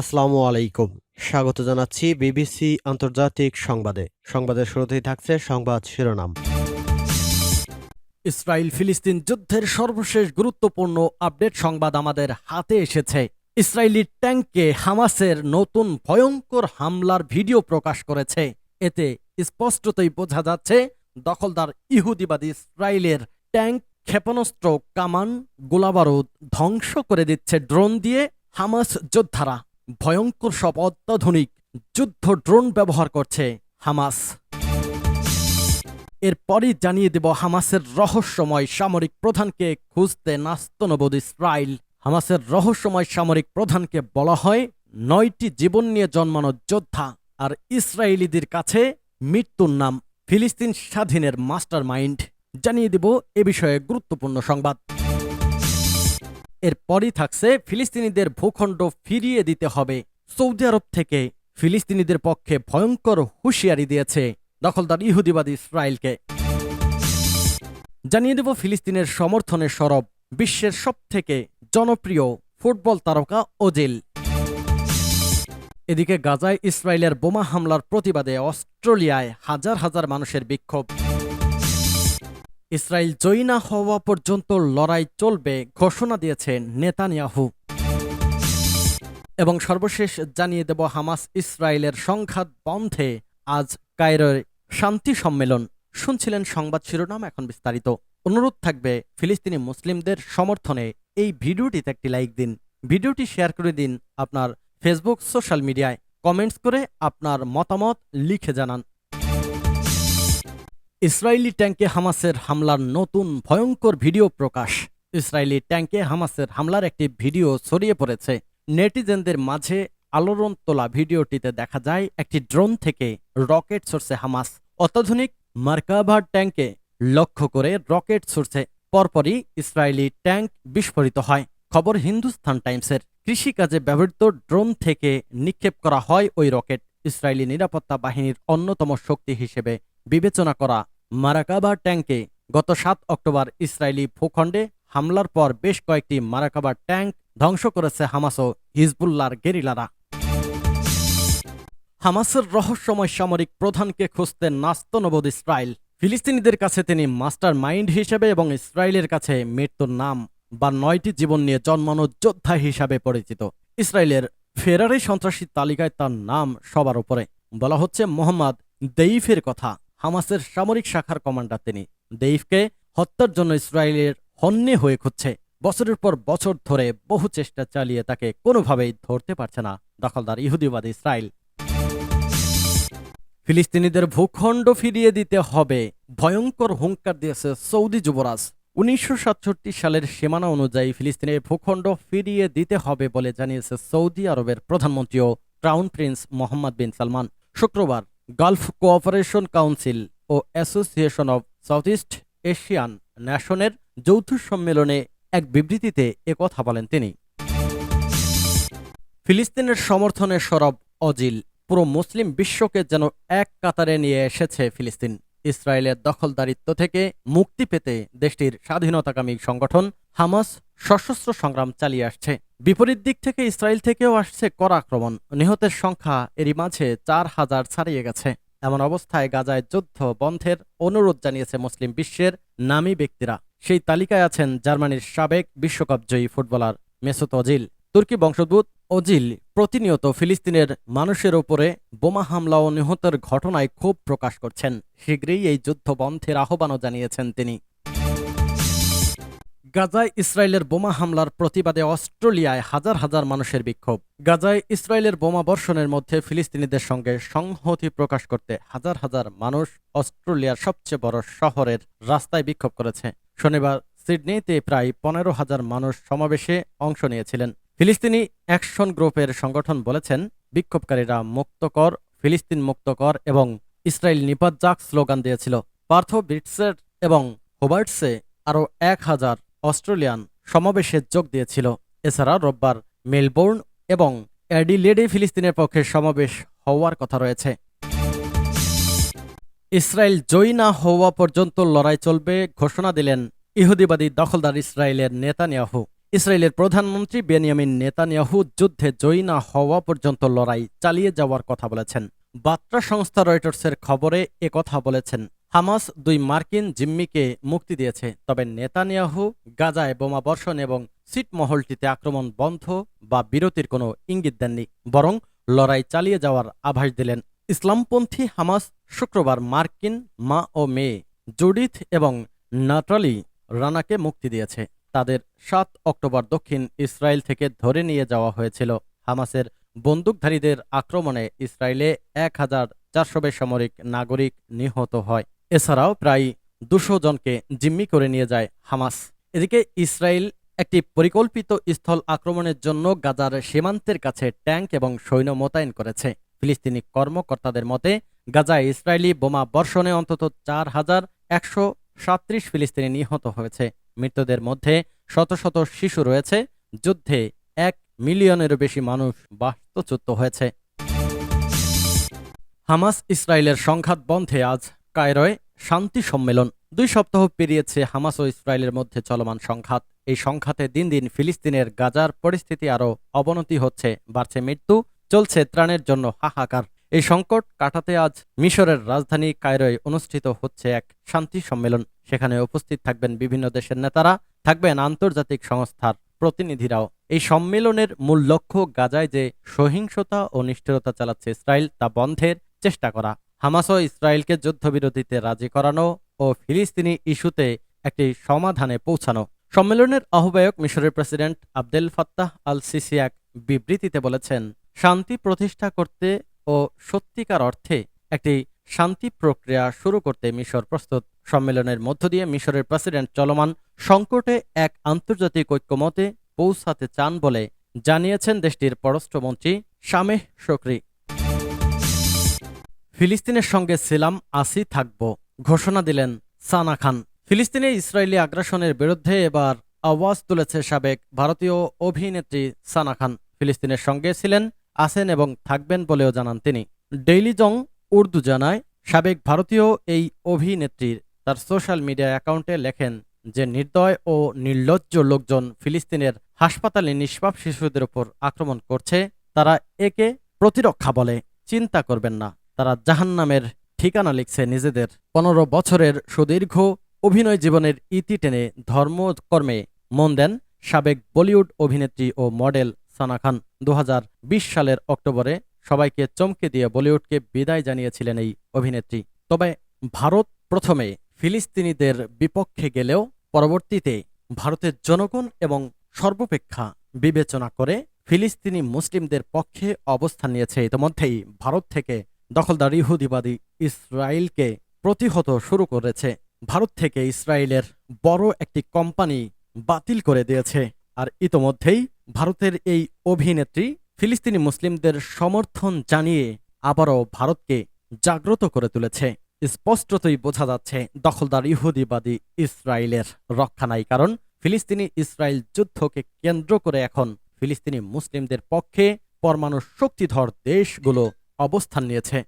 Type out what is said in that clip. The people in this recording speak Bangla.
আসসালামু আলাইকুম। স্বাগত জানাচ্ছি বিবিসি আন্তর্জাতিক সংবাদে। সংবাদের শুরুতেই থাকছে সংবাদ শিরোনাম। ইসরায়েল ফিলিস্তিন যুদ্ধের সর্বশেষ গুরুত্বপূর্ণ আপডেট সংবাদ আমাদের হাতে এসেছে। ইসরায়েলি ট্যাঙ্কে হামাসের নতুন ভয়ঙ্কর হামলার ভিডিও প্রকাশ করেছে। এতে স্পষ্টতই বোঝা যাচ্ছে, দখলদার ইহুদিবাদী ইসরায়েলের ট্যাঙ্ক ক্ষেপণাস্ত্র কামান, গোলাবারুদ ধ্বংস করে দিচ্ছে ড্রোন দিয়ে হামাস যোদ্ধারা। ভয়ঙ্কর সব অত্যাধুনিক যুদ্ধ ড্রোন ব্যবহার করছে হামাস। এরপরই জানিয়ে দেব হামাসের রহস্যময় সামরিক প্রধানকে খুঁজতে নাস্তনবোধ ইসরায়েল হামাসের রহস্যময় সামরিক প্রধানকে বলা হয় নয়টি জীবন নিয়ে জন্মানো যোদ্ধা আর ইসরায়েলিদের কাছে মৃত্যুর নাম ফিলিস্তিন স্বাধীনের মাস্টার মাইন্ড জানিয়ে দেব এ বিষয়ে গুরুত্বপূর্ণ সংবাদ। এরপরই থাকছে ফিলিস্তিনিদের ভূখণ্ড ফিরিয়ে দিতে হবে। সৌদি আরব থেকে ফিলিস্তিনিদের পক্ষে ভয়ঙ্কর হুঁশিয়ারি দিয়েছে দখলদার ইহুদিবাদী ইসরায়েলকে। জানিয়ে দেব ফিলিস্তিনের সমর্থনে সরব, বিশ্বের সবথেকে জনপ্রিয় ফুটবল তারকা ওজিল। এদিকে গাজায় ইসরায়েলের বোমা হামলার প্রতিবাদে অস্ট্রেলিয়ায় হাজার হাজার মানুষের বিক্ষোভ। ইসরায়েল জয়ী না হওয়া পর্যন্ত লড়াই চলবে ঘোষণা দিয়েছে নেতানিয়াহু। এবং সর্বশেষ জানিয়ে দেব, হামাস ইসরায়েলের সংঘাত বন্ধে আজ কায়রোর শান্তি সম্মেলন। শুনছিলেন সংবাদ শিরোনাম এখন বিস্তারিত। অনুরোধ থাকবে, ফিলিস্তিনি মুসলিমদের সমর্থনে এই ভিডিওটিতে একটি লাইক দিন। ভিডিওটি শেয়ার করে দিন আপনার ফেসবুক, সোশ্যাল মিডিয়ায়। কমেন্টস করে আপনার মতামত লিখে জানান। ইসরায়েলি ট্যাঙ্কে হামাসের হামলার নতুন ভয়ঙ্কর ভিডিও প্রকাশ। ইসরায়েলি ট্যাঙ্কে হামাসের হামলার একটি ভিডিও ছড়িয়ে পড়েছে। নেটিজেনদের মাঝে আলোড়ন তোলা ভিডিওটিতে দেখা যায়, একটি ড্রোন থেকে রকেট ছড়ছে হামাস। অত্যাধুনিক মার্কাভার ট্যাঙ্কে লক্ষ্য করে রকেট ছুটছে পরপরই ইসরায়েলি ট্যাঙ্ক বিস্ফোরিত হয়। খবর হিন্দুস্তান টাইমসের। কৃষিকাজে ব্যবহৃত ড্রোন থেকে নিক্ষেপ করা হয় ওই রকেট। ইসরায়েলি নিরাপত্তা বাহিনীর অন্যতম শক্তি হিসেবে বিবেচনা করা মারাকাবা ট্যাঙ্কে গত সাত অক্টোবর ইসরায়েলি ভূখণ্ডে হামলার পর বেশ কয়েকটি মারাকাবা ট্যাঙ্ক ধ্বংস করেছে হামাস ও হিজবুল্লার গেরিলারা। হামাসের রহস্যময় সামরিক প্রধানকে খুঁজতে নাস্ত নবদ ইসরায়েল। ফিলিস্তিনিদের কাছে তিনি মাস্টার মাইন্ড হিসেবে এবং ইসরায়েলের কাছে মৃত্যুর নাম বা নয়টি জীবন নিয়ে জন্মানো যোদ্ধা হিসাবে পরিচিত। ইসরায়েলের ফেরারি সন্ত্রাসী তালিকায় তার নাম সবার উপরে। বলা হচ্ছে মোহাম্মদ দেইফের কথা। হামাসের সামরিক শাখার কমান্ডার তিনি। দেইফকে হত্যার জন্য ইসরায়েলের হন্যে হয়ে খুঁজছে। বছরের পর বছর ধরে বহু চেষ্টা চালিয়ে তাকে কোনোভাবেই ধরতে পারছে না। দখলদার ইহুদিবাদ ইসরায়েল। ফিলিস্তিনিদের ভূখণ্ড ফিরিয়ে দিতে হবে। ভয়ঙ্কর হুঙ্কার দিয়েছে সৌদি যুবরাজ। উনিশশো সাতষট্টি সালের সীমানা অনুযায়ী ফিলিস্তিনের ভূখণ্ড ফিরিয়ে দিতে হবে বলে জানিয়েছে সৌদি আরবের প্রধানমন্ত্রী ও crown prince Mohammed bin Salman. শুক্রবার Gulf cooperation council O association of south east Asian ন্যাশনের যৌথ সম্মেলনে এক বিবৃতিতে একথা বলেন তিনি। ফিলিস্তিনের সমর্থনে সরব অজিল পুরো মুসলিম বিশ্বকে যেন এক কাতারে নিয়ে এসেছে ফিলিস্তিন। ইসরায়েলের দখলদারিত্ব থেকে মুক্তি পেতে দেশটির স্বাধীনতাকামী সংগঠন হামাস সশস্ত্র সংগ্রাম চালিয়ে আসছে। বিপরীত দিক থেকে ইসরায়েল থেকেও আসছে কড়া আক্রমণ। নিহতের সংখ্যা এরই মাঝে চার হাজার ছাড়িয়ে গেছে। এমন অবস্থায় গাজায় যুদ্ধ বন্ধের অনুরোধ জানিয়েছে মুসলিম বিশ্বের নামী ব্যক্তিরা। সেই তালিকায় আছেন জার্মানির সাবেক বিশ্বকাপ জয়ী ফুটবলার মেসুত অজিল তুর্কি বংশোদ্ভূত অজিল প্রতিনিয়ত ফিলিস্তিনের মানুষের ওপরে বোমা হামলা ও নিহতের ঘটনায় ক্ষোভ প্রকাশ করছেন। শীঘ্রই এই যুদ্ধ বন্ধের আহ্বানও জানিয়েছেন তিনি। গাজায় ইসরায়েলের বোমা হামলার প্রতিবাদে অস্ট্রেলিয়ায় হাজার হাজার মানুষের বিক্ষোভ। গাজায় ইসরায়েলের বোমা বর্ষণের মধ্যে ফিলিস্তিনিদের সঙ্গে সংহতি প্রকাশ করতে হাজার হাজার মানুষ অস্ট্রেলিয়ার সবচেয়ে বড় শহরের রাস্তায় বিক্ষোভ করেছে। শনিবার সিডনিতে প্রায় পনেরো হাজার মানুষ সমাবেশে অংশ নিয়েছিলেন। ফিলিস্তিনি অ্যাকশন গ্রুপের সংগঠন বলেছেন, বিক্ষোভকারীরা মুক্তকর ফিলিস্তিন মুক্তকর এবং ইসরায়েল নিপাত স্লোগান দিয়েছিল। পার্থ ব্রিটসের এবং হোবার্টসে আরও এক হাজার অস্ট্রেলিয়ান সমাবেশে যোগ দিয়েছিল। এছাড়া রোববার মেলবোর্ন এবং অ্যাডিলেডে ফিলিস্তিনের পক্ষে সমাবেশ হওয়ার কথা রয়েছে। ইসরায়েল জয়ী না হওয়া পর্যন্ত লড়াই চলবে ঘোষণা দিলেন ইহুদিবাদী দখলদার ইসরায়েলের নেতানিয়াহু। ইসরায়েলের প্রধানমন্ত্রী বেনিয়ামিন নেতানিয়াহু যুদ্ধে জয়ী না হওয়া পর্যন্ত লড়াই চালিয়ে যাওয়ার কথা বলেছেন। বার্তা সংস্থা রয়টার্সের খবরে কথা বলেছেন। হামাস দুই মার্কিন জিম্মিকে মুক্তি দিয়েছে, তবে নেতানিয়াহু গাজায় বোমা বর্ষণ এবং সিটমহলটিতে আক্রমণ বন্ধ বা বিরতির কোনো ইঙ্গিত দেননি, বরং লড়াই চালিয়ে যাওয়ার আভাস দিলেন। ইসলামপন্থী হামাস শুক্রবার মার্কিন মা ও মেয়ে জুডিথ এবং নাটালি রানাকে মুক্তি দিয়েছে। তাদের সাত অক্টোবর দক্ষিণ ইসরায়েল থেকে ধরে নিয়ে যাওয়া হয়েছিল। হামাসের বন্দুকধারীদের আক্রমণে ইসরায়েলে এক হাজার চারশো বেসামরিক নাগরিক নিহত হয়। এছাড়াও প্রায় দুশো জনকে জিম্মি করে নিয়ে যায় হামাস। এদিকে ইসরায়েল একটি পরিকল্পিত স্থল আক্রমণের জন্য গাজার সীমান্তের কাছে ট্যাঙ্ক এবং সৈন্য মোতায়েন করেছে। ফিলিস্তিনি কর্মকর্তাদের মতে, গাজায় ইসরায়েলি বোমা বর্ষণে অন্তত চার হাজার একশো সাত্রিশ ফিলিস্তিনি নিহত হয়েছে। মৃতদের মধ্যে শত শত শিশু রয়েছে, যুদ্ধে এক মিলিয়নেরও বেশি মানুষ বাস্তুচ্যুত হয়েছে। হামাস ইসরায়েলের সংঘাত বন্ধে আজ কায়রয় শান্তি সম্মেলন। দুই সপ্তাহ পেরিয়েছে হামাস ও ইসরায়েলের মধ্যে চলমান সংঘাত। এই সংঘাতে দিন দিন ফিলিস্তিনের গাজার পরিস্থিতি আরও অবনতি হচ্ছে, বাড়ছে মৃত্যু, চলছে ত্রাণের জন্য হাহাকার। এই সংকট কাটাতে আজ মিশরের রাজধানী কায়রোয় অনুষ্ঠিত হচ্ছে এক শান্তি সম্মেলন। সেখানে উপস্থিত থাকবেন বিভিন্ন দেশের নেতারা, থাকবেন আন্তর্জাতিক সংস্থার প্রতিনিধিরাও। এই সম্মেলনের মূল লক্ষ্য গাজায় যে সহিংসতা ও নিষ্ঠুরতা চালাচ্ছে ইসরায়েল, তা বন্ধের চেষ্টা করা। হামাস ও ইসরায়েলকে যুদ্ধবিরতিতে রাজি করানো ও ফিলিস্তিনি ইস্যুতে একটি সমাধানে পৌঁছানো। সম্মেলনের আহ্বায়ক মিশরের president Abdel Fattah al Sisi এক বিবৃতিতে বলেছেন, শান্তি প্রতিষ্ঠা করতে ও সত্যিকার অর্থে একটি শান্তি প্রক্রিয়া শুরু করতে মিশর প্রস্তুত। সম্মেলনের মধ্য দিয়ে মিশরের প্রেসিডেন্ট চলমান সংকটে এক আন্তর্জাতিক ঐক্যমতে পৌঁছাতে চান বলে জানিয়েছেন দেশটির পররাষ্ট্রমন্ত্রী শামেহ শকরি। ফিলিস্তিনের সঙ্গে ছিলাম, আসি, থাকব, ঘোষণা দিলেন সানা খান। ফিলিস্তিনে ইসরায়েলি আগ্রাসনের বিরুদ্ধে এবার আওয়াজ তুলেছে সাবেক ভারতীয় অভিনেত্রী সানা খান। ফিলিস্তিনের সঙ্গে ছিলেন আছেন এবং থাকবেন বলেও জানান তিনি। ডেইলি জং, উর্দু জানায়, সাবেক ভারতীয় এই অভিনেত্রীর তার সোশ্যাল মিডিয়া অ্যাকাউন্টে লেখেন যে নির্দয় ও নির্লজ্জ লোকজন ফিলিস্তিনের হাসপাতালে নিষ্পাপ শিশুদের ওপর আক্রমণ করছে, তারা একে প্রতিরক্ষা বলে। চিন্তা করবেন না, তারা জাহান্নামের ঠিকানা লিখছে নিজেদের। পনেরো বছরের সুদীর্ঘ অভিনয় জীবনের ইতি টেনে ধর্মকর্মে মন দেন সাবেক বলিউড অভিনেত্রী ও মডেল সানা খান দু হাজার বিশ সালের অক্টোবরে সবাইকে চমকে দিয়ে বলিউডকে বিদায় জানিয়েছিলেন এই অভিনেত্রী। তবে ভারত প্রথমে ফিলিস্তিনিদের বিপক্ষে গেলেও পরবর্তীতে ভারতের জনগণ এবং সর্বাপেক্ষা বিবেচনা করে ফিলিস্তিনি মুসলিমদের পক্ষে অবস্থান নিয়েছে। ইতিমধ্যেই ভারত থেকে দখলদার ইহুদিবাদী ইসরায়েলকে প্রতিহত শুরু করেছে। ভারত থেকে ইসরায়েলের বড় একটি কোম্পানি বাতিল করে দিয়েছে। আর ইতোমধ্যেই ভারতের এই অভিনেত্রী ফিলিস্তিনি মুসলিমদের সমর্থন জানিয়ে আবারও ভারতকে জাগ্রত করে তুলেছে। স্পষ্টতই বোঝা যাচ্ছে দখলদার ইহুদিবাদী ইসরায়েলের রক্ষা নাই, কারণ ফিলিস্তিনি ইসরায়েল যুদ্ধকে কেন্দ্র করে এখন ফিলিস্তিনি মুসলিমদের পক্ষে পরমাণু শক্তিধর দেশগুলো অবস্থান নিয়েছে।